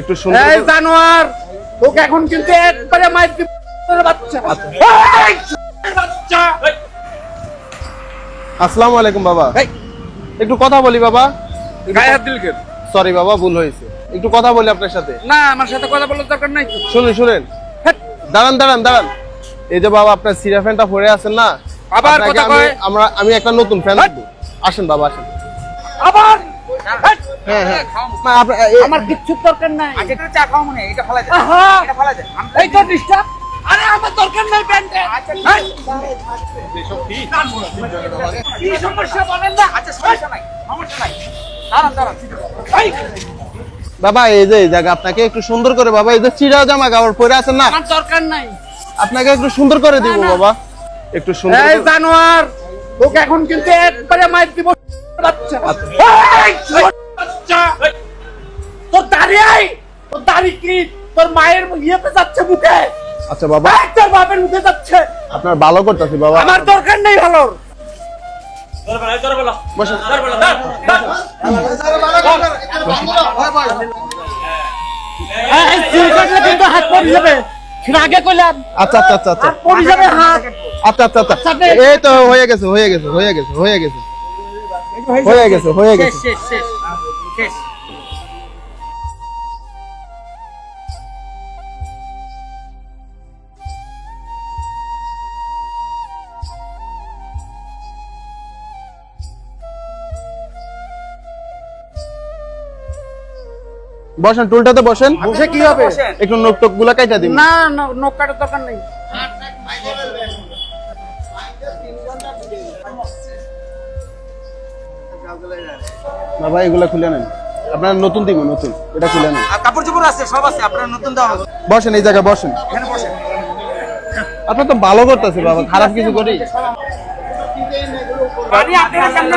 একটু সুন্দর এই জানোয়ার তোকে এখন কিন্তু একবারে মাইর দিব বাচ্চা। বাচ্চা। আসসালামু আলাইকুম বাবা। একটু কথা বলি বাবা। গায়ে হাত দিল কেন? সরি বাবা ভুল হয়েছে। একটু কথা বলি আপনার সাথে। না আমার সাথে কথা বলার দরকার নাই। শুনুন দাঁড়ান দাঁড়ান দাঁড়ান। এই যে বাবা আপনার সিরা ফ্যানটা পরে আছেন না? আবার কথা আমি কয়? আমরা আমি একটা নতুন ফ্যান। আসেন বাবা আসেন। আবার। হ্যাঁ হ্যাঁ। আমার কিচ্ছু দরকার নাই। একটু চা খাও মনে এটা ফেলা যায়। এটা ফেলা যায়। এই তো ডিস্টার্ব আরে আমার দরকার নাই প্যান্টে আচ্ছা, কি? সমস্যা বলেন না? আচ্ছা সমস্যা নাই সমস্যা নাই। দাঁড়ান দাঁড়ান। বাবা এই যে এই জায়গা আপনাকে একটু সুন্দর করে বাবা এই যে চিরা জামা কাপড় পরে আছেন না? আমার দরকার নাই। আপনাকে একটু সুন্দর করে দিব বাবা। একটু সুন্দর এই জানোয়ার তোকে এখন কিন্তু একবারে মাইর দিব। বাচ্চা তোর দাড়ি আই তোর দাড়ি কি? তোর মায়ের ইয়েতে যাচ্ছে মুখে। আচ্ছা বাবা। তোর বাপের মুখে যাচ্ছে। আপনার ভালো করতেছি বাবা। আমার দরকার নেই ভালোর। বসেন এই, চুল কাটলে কিন্তু হাত পড়ে যাবে। সেটা আগে কইলাম। আচ্ছা আচ্ছা আচ্ছা আচ্ছা। হাত আচ্ছা আচ্ছা আচ্ছা। এই তো হয়ে গেছে হয়ে গেছে হয়ে গেছে হয়ে গেছে। হয়ে গেছে হয়ে গেছে। শেষ শেষ শেষ। বসেন টুলটাতে বসেন। বসে কি হবে? একটু নোক টোকগুলা কাইটা দিন। না না নখ কাটার দরকার নেই। বাবা এগুলা খুলে নেন। আপনার নতুন দিব নতুন। এটা খুলে নেন। আর কাপড় চোপড় আছে সব আছে আপনার নতুন হবে। বসেন এই জায়গায় বসেন। এখানে বসেন। আপনার তো ভালো করতেছে বাবা খারাপ কিছু করি। বাড়ি আপনার সামনে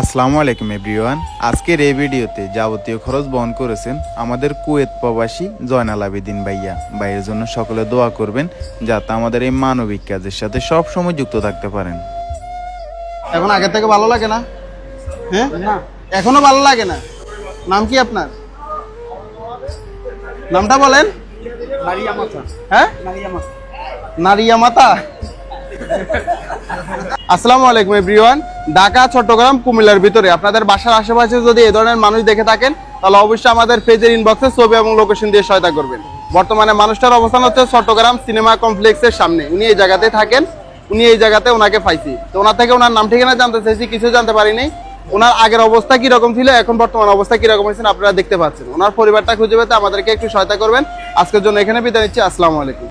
আসসালামু আলাইকুম এভরিওয়ান। আজকের এই ভিডিওতে যাবতীয় খরচ বহন করেছেন আমাদের কুয়েত প্রবাসী জয়নাল আবেদিন ভাইয়া। ভাইয়ের জন্য সকলে দোয়া করবেন যাতে আমাদের এই মানবিক কাজের সাথে সব সময় যুক্ত থাকতে পারেন। এখন আগে থেকে ভালো লাগে না? হ্যাঁ? এখনও ভালো লাগে না? নাম কি আপনার? নামটা বলেন। হ্যাঁ? নারিয়া মাতা আসসালামু আলাইকুম এভরিওয়ান। ঢাকা, চট্টগ্রাম, কুমিল্লার ভিতরে। আপনাদের বাসার আশেপাশে যদি এ ধরনের মানুষ দেখে থাকেন, তাহলে অবশ্যই আমাদের পেজের ইনবক্সে ছবি এবং লোকেশন দিয়ে সহায়তা করবেন। বর্তমানে মানুষটার অবস্থান হচ্ছে চট্টগ্রাম সিনেমা কমপ্লেক্সের সামনে। উনি এই জায়গাতে থাকেন, উনি এই জায়গাতে ওনাকে পাইছি। তো ওনার থেকে ওনার নাম ঠিকানা জানতে চাইছি, কিছু জানতে পারিনি। ওনার আগের অবস্থা কীরকম ছিল, এখন বর্তমান অবস্থা কীরকম হয়েছে আপনারা দেখতে পাচ্ছেন। ওনার পরিবারটা খুঁজে পেতে আমাদেরকে একটু সহায়তা করবেন। আজকের জন্য এখানে বিদায় নিচ্ছি, আসসালামু আলাইকুম।